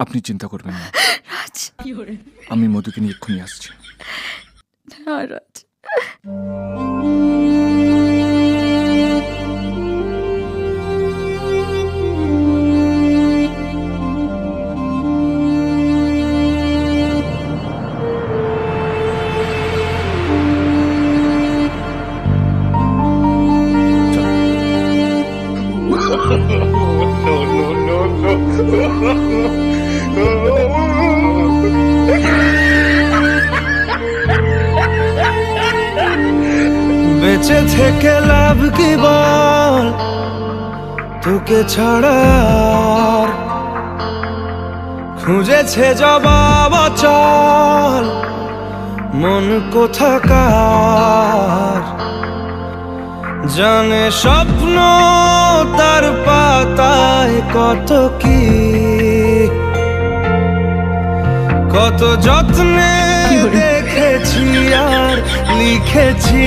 আপনি চিন্তা করবেন না। রাজ। আমি মধুকে নিয়ে এক্ষুনি আসছি। না রাজ। বেঁচে থেকে লাভ কি বল? তোকে ছাড়া খুঁজেছে জবাব চল মন কোথাকার? জানে স্বপ্ন তার পাতায় কত কি? কত যত্নে দেখেছি আর লিখেছি।